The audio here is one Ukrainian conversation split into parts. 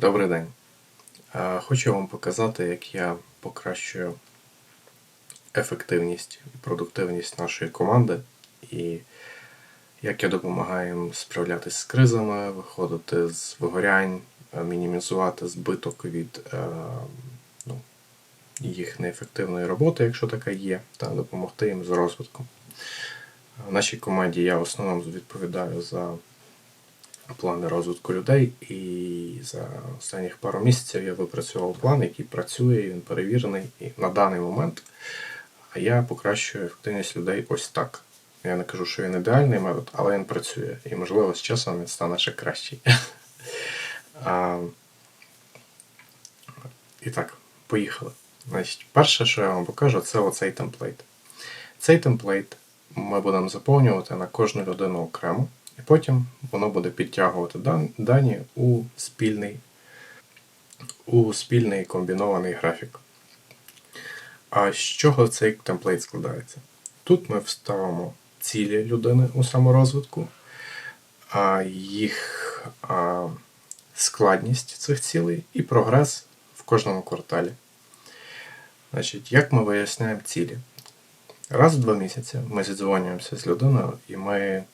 Добрий день. Хочу вам показати, як я покращую ефективність і продуктивність нашої команди, і як я допомагаю їм справлятися з кризами, виходити з вигорянь, мінімізувати збиток від ну, їх неефективної роботи, якщо така є, та допомогти їм з розвитком. В нашій команді я в основному відповідаю за плани розвитку людей, і за останніх пару місяців я випрацював план, який працює, він перевірений. І на даний момент я покращую ефективність людей ось так. Я не кажу, що він ідеальний метод, але він працює. І, можливо, з часом він стане ще кращий. І так, поїхали. Значить, перше, що я вам покажу, це оцей темплейт. Цей темплейт ми будемо заповнювати на кожну людину окремо, і потім воно буде підтягувати дані у спільний, у спільний комбінований графік. А з чого цей темплейт складається? Тут ми вставимо цілі людини у саморозвитку, їх складність цих цілей і прогрес в кожному кварталі. Значить, як ми виясняємо цілі? Раз в два місяці ми зідзвонюємося з людиною і ми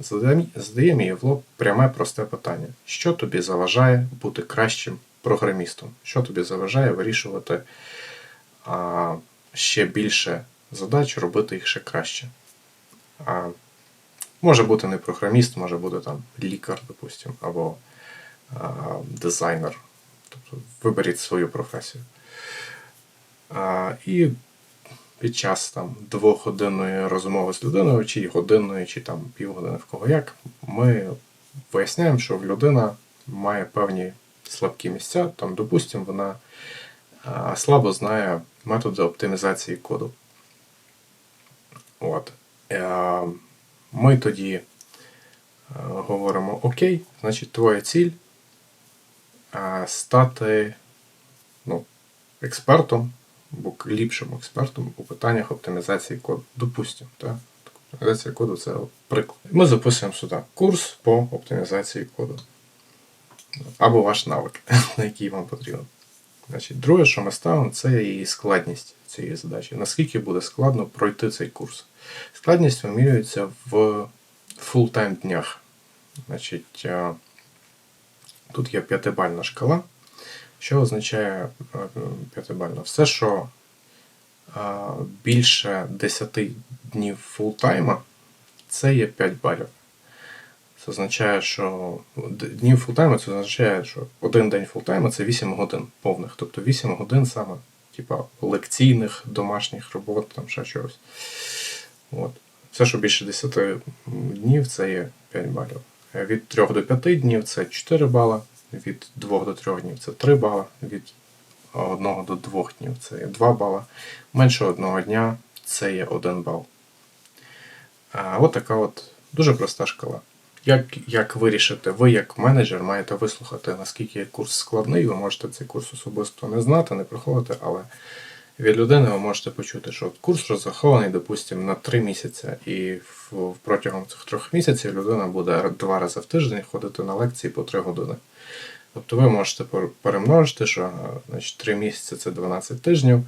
задаємо їй в пряме просте питання: що тобі заважає бути кращим програмістом? Що тобі заважає вирішувати а, ще більше задач, робити їх ще краще? А, може бути не програміст, може бути там лікар, допустимо, або а, дизайнер. Тобто виберіть свою професію. А, і під час там двохгодинної розмови з людиною, чи годинної, чи там півгодини в кого як, ми виясняємо, що людина має певні слабкі місця. Там, допустимо, вона слабо знає методи оптимізації коду. От. Е, Ми тоді е, говоримо: Окей, значить, твоя ціль е, стати ну, експертом або ліпшим експертом у питаннях оптимізації коду. Допустимо, так? Оптимізація коду це приклад. Ми записуємо сюди курс по оптимізації коду. Або ваш навик, на який вам потрібен. Значить, друге, що ми ставимо, це її складність цієї задачі. Наскільки буде складно пройти цей курс? Складність вимірюється в фултайм днях. Значить, е, тут є п'ятибальна шкала. Що означає е, п'ятибально? Все, що е, більше 10 днів фултайма, це є 5 балів. Це означає, що днів фултайму це означає, що один день фултайму це 8 годин повних. Тобто 8 годин саме, типа лекційних, домашніх робот, там ще чогось. От. Все, що більше 10 днів, це є 5 балів. Від 3 до 5 днів це 4 бала, від 2 до 3 днів це 3 бала, від 1 до 2 днів це є 2 бала. Менше одного дня це є 1 бал. От така от дуже проста шкала. Як, як вирішити, ви як менеджер маєте вислухати, наскільки курс складний, ви можете цей курс особисто не знати, не проходити, але від людини ви можете почути, що курс розрахований, допустимо, на 3 місяці, і протягом цих трьох місяців людина буде два рази в тиждень ходити на лекції по 3 години. Тобто ви можете перемножити, що значить, 3 місяці це 12 тижнів,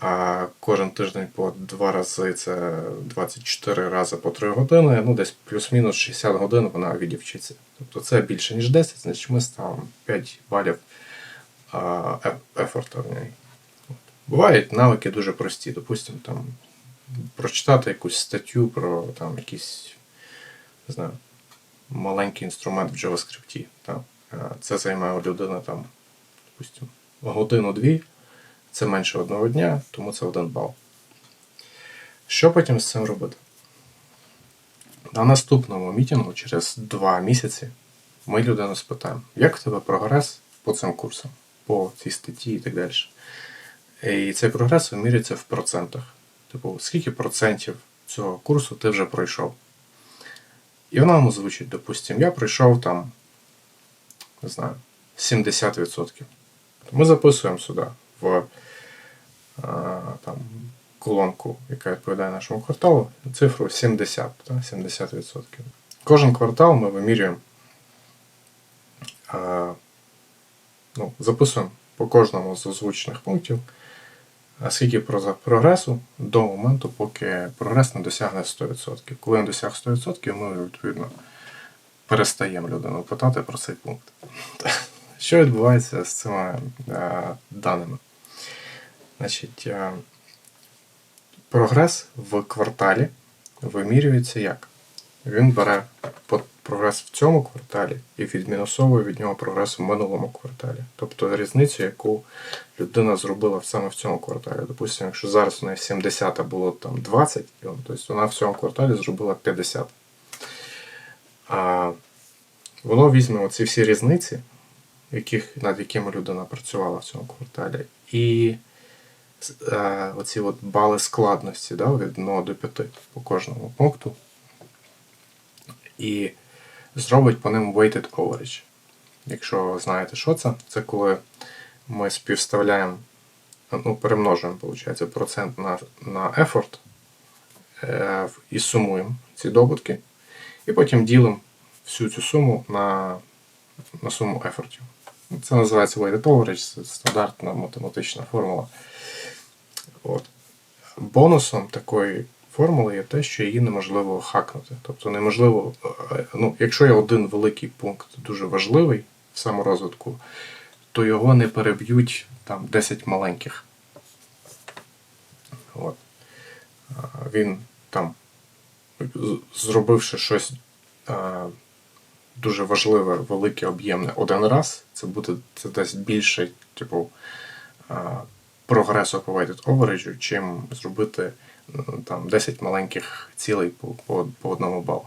а кожен тиждень по 2 рази це 24 рази по 3 години, ну десь плюс-мінус 60 годин вона відівчиться. Тобто це більше, ніж 10, значить ми ставимо 5 балів а, еф- ефорта в неї. Бувають навики дуже прості. Допустимо, там прочитати якусь статтю про там якийсь не знаю, маленький інструмент в JavaScript. Там. Це займає у людини там, допустимо, годину-дві. Це менше одного дня, тому це один бал. Що потім з цим робити? На наступному мітингу через два місяці ми людину спитаємо, як в тебе прогрес по цим курсам, по цій статті і так далі. І цей прогрес вимірюється в процентах. Типу, скільки процентів цього курсу ти вже пройшов. І вона вам звучить, допустимо, я пройшов там, не знаю, 70%. Ми записуємо сюди в е, там, колонку, яка відповідає нашому кварталу, цифру 70, та, 70%. Кожен квартал ми вимірюємо е, ну, записуємо по кожному з озвучених пунктів, скільки про- прогресу до моменту, поки прогрес не досягне 100%. Коли він досяг 100%, ми відповідно перестаємо людину питати про цей пункт. Що відбувається з цими е, даними? Значить, е, прогрес в кварталі вимірюється як? Він бере прогрес в цьому кварталі і відмінусовує від нього прогрес в минулому кварталі. Тобто різницю, яку людина зробила саме в цьому кварталі. Допустимо, якщо зараз у неї 70, а було там 20, і тобто вона в цьому кварталі зробила 50. А воно візьме оці всі різниці, яких, над якими людина працювала в цьому кварталі, і е, оці от бали складності да, від 1 до 5 по кожному пункту. І зробить по ним weighted average. Якщо знаєте, що це, це коли ми співставляємо, ну, перемножуємо, виходить, процент на, на effort е, і сумуємо ці добутки, і потім ділимо всю цю суму на, на суму ефортів. Це називається weighted average, це стандартна математична формула. От. Бонусом такої формули є те, що її неможливо хакнути. Тобто неможливо, е, ну, якщо є один великий пункт дуже важливий в саморозвитку, то його не переб'ють там 10 маленьких. От. Він там, зробивши щось дуже важливе, велике, об'ємне один раз, це буде це дасть більше, типу, а, прогресу по weighted average, чим зробити там 10 маленьких цілей по, по, по одному балу.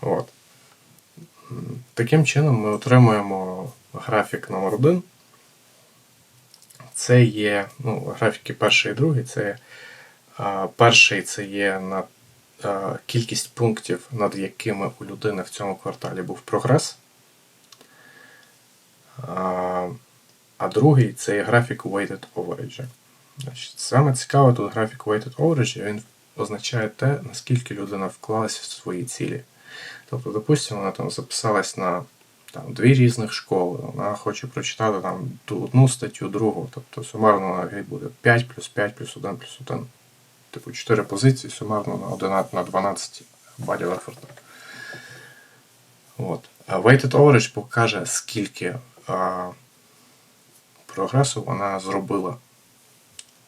От. Таким чином ми отримуємо графік номер 1 Це є ну, графіки перший і другий. Це а, перший це є на кількість пунктів, над якими у людини в цьому кварталі був прогрес. А, а другий це є графік weighted average. Саме цікаве тут графік weighted average, він означає те, наскільки людина вклалася в свої цілі. Тобто, допустимо, вона там записалась на там, дві різних школи, вона хоче прочитати там одну статтю, другу. Тобто сумарно буде 5 плюс 5 плюс 1 плюс 1. Типу 4 позиції сумарно на 11 на 12 балів ефорту. От. Weighted average покаже, скільки а, прогресу вона зробила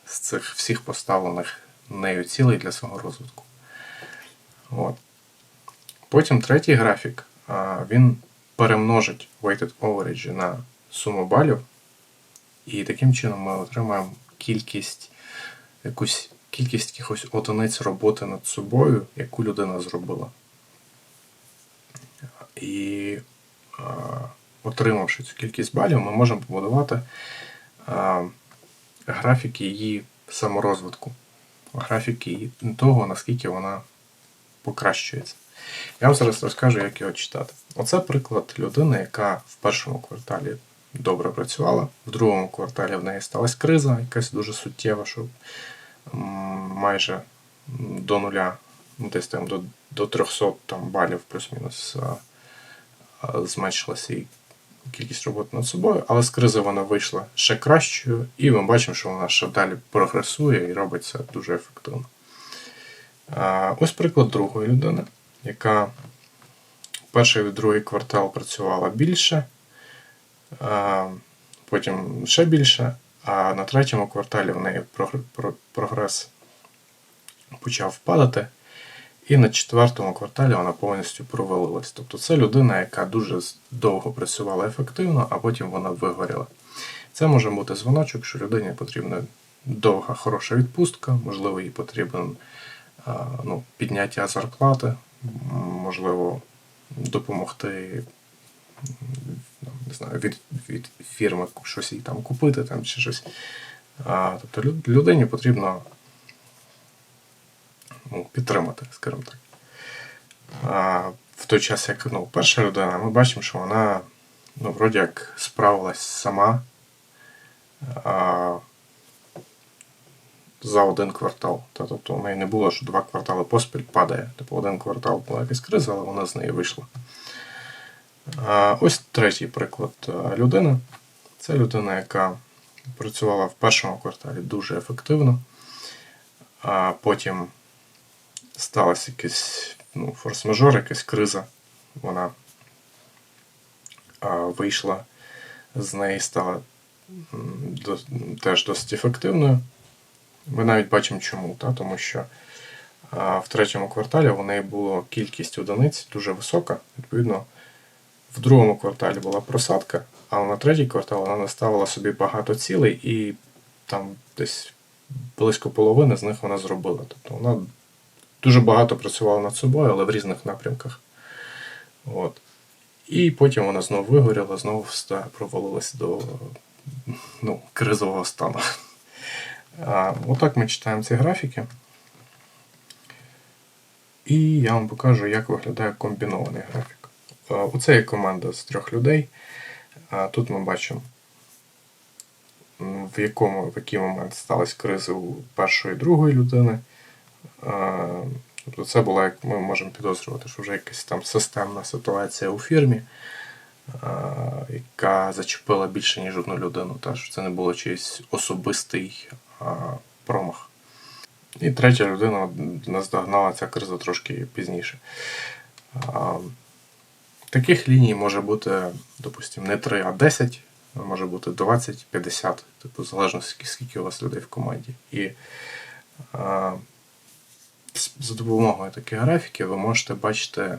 з цих всіх поставлених нею цілей для свого розвитку. От. Потім третій графік, а, він перемножить weighted average на суму балів, і таким чином ми отримаємо кількість, якусь кількість якихось одиниць роботи над собою, яку людина зробила. І отримавши цю кількість балів, ми можемо побудувати а, графіки її саморозвитку, графіки того, наскільки вона покращується. Я вам зараз розкажу, як його читати. Оце приклад людини, яка в першому кварталі добре працювала, в другому кварталі в неї сталася криза, якась дуже суттєва, що майже до нуля, ну, десь там до, до 300 там, балів плюс-мінус а, а, зменшилася її кількість роботи над собою, але з кризи вона вийшла ще кращою, і ми бачимо, що вона ще далі прогресує і робить це дуже ефективно. Ось приклад другої людини, яка перший і другий квартал працювала більше, потім ще більше, а на третьому кварталі в неї прогрес почав падати. І на четвертому кварталі вона повністю провалилась. Тобто це людина, яка дуже довго працювала ефективно, а потім вона вигоріла. Це може бути дзвоночок, що людині потрібна довга, хороша відпустка, можливо, їй потрібен ну, підняття зарплати, можливо, допомогти не знаю, від, від фірми щось їй там купити там, чи щось. А, тобто людині потрібно ну, підтримати, скажімо так. А, в той час, як ну, перша людина, ми бачимо, що вона ну, вроді як справилась сама а, за один квартал. Та, тобто у неї не було, що два квартали поспіль падає. Типу один квартал була якась криза, але вона з неї вийшла. Ось третій приклад людини, Це людина, яка працювала в першому кварталі дуже ефективно, а потім сталася якась ну, форс-мажор, якась криза. Вона вийшла з неї, стала теж досить ефективною. Ми навіть бачимо чому, та? тому що в третьому кварталі у неї була кількість одиниць дуже висока. Відповідно, в другому кварталі була просадка, а на третій квартал вона наставила собі багато цілей, і там десь близько половини з них вона зробила. Тобто вона дуже багато працювала над собою, але в різних напрямках. От. І потім вона знову вигоріла, знову провалилась до ну, кризового стану. А, отак ми читаємо ці графіки. І я вам покажу, як виглядає комбінований графік. Оце є команда з трьох людей. Тут ми бачимо, в якому в який момент сталася криза у першої і другої людини. Тобто це була, як ми можемо підозрювати, що вже якась там системна ситуація у фірмі, яка зачепила більше, ніж одну людину. Та, що це не було чийсь особистий промах. І третя людина наздогнала ця криза трошки пізніше. Таких ліній може бути, допустимо, не 3, а 10, а може бути 20, 50, типу, залежно скільки, у вас людей в команді. І а, за допомогою таких графіків ви можете бачити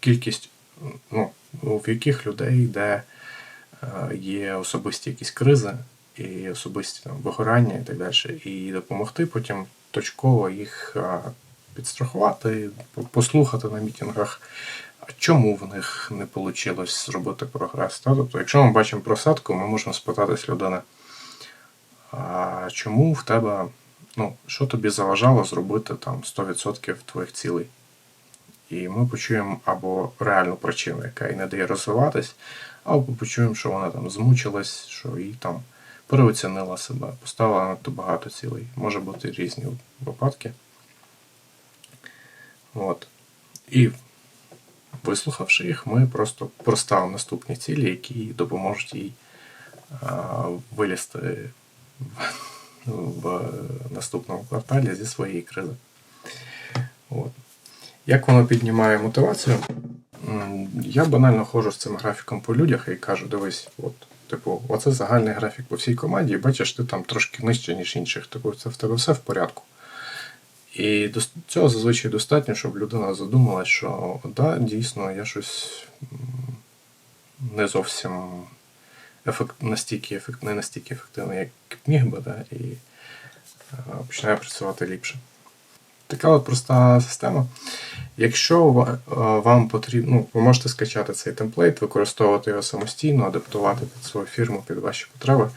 кількість, ну, в яких людей, де е, є особисті якісь кризи і особисті там, вигорання і так далі, і допомогти потім точково їх підстрахувати, послухати на мітингах, а чому в них не вийшло зробити прогрес. Та? Тобто, якщо ми бачимо просадку, ми можемо спитатись людини, а чому в тебе, ну, що тобі заважало зробити там 100% твоїх цілей? І ми почуємо або реальну причину, яка їй не дає розвиватись, або почуємо, що вона там змучилась, що їй там переоцінила себе, поставила надто багато цілей. Може бути різні випадки. От. І вислухавши їх, ми просто проставимо наступні цілі, які допоможуть їй вилізти в, в наступному кварталі зі своєї кризи. От. Як воно піднімає мотивацію? Я банально ходжу з цим графіком по людях і кажу: дивись, от, типу, оце загальний графік по всій команді, і бачиш, ти там трошки нижче, ніж інших. Типу, це в тебе все в порядку. І до цього зазвичай достатньо, щоб людина задумалась, що да, дійсно, я щось не зовсім ефект, настільки ефект, не настільки ефективний, як міг би, да, і е, починає працювати ліпше. Така от проста система. Якщо е, вам потрібно, ну, ви можете скачати цей темплейт, використовувати його самостійно, адаптувати під свою фірму, під ваші потреби.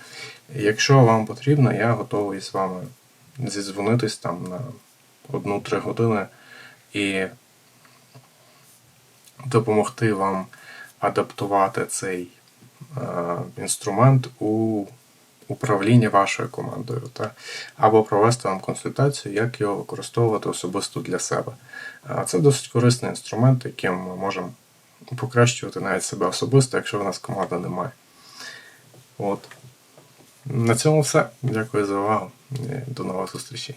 Якщо вам потрібно, я готовий з вами зідзвонитись там на одну-три години і допомогти вам адаптувати цей е, інструмент у управління вашою командою, та? або провести вам консультацію, як його використовувати особисто для себе. А Це досить корисний інструмент, яким ми можемо покращувати навіть себе особисто, якщо в нас команда немає. От. На цьому все. Дякую за увагу. і До нових зустрічей.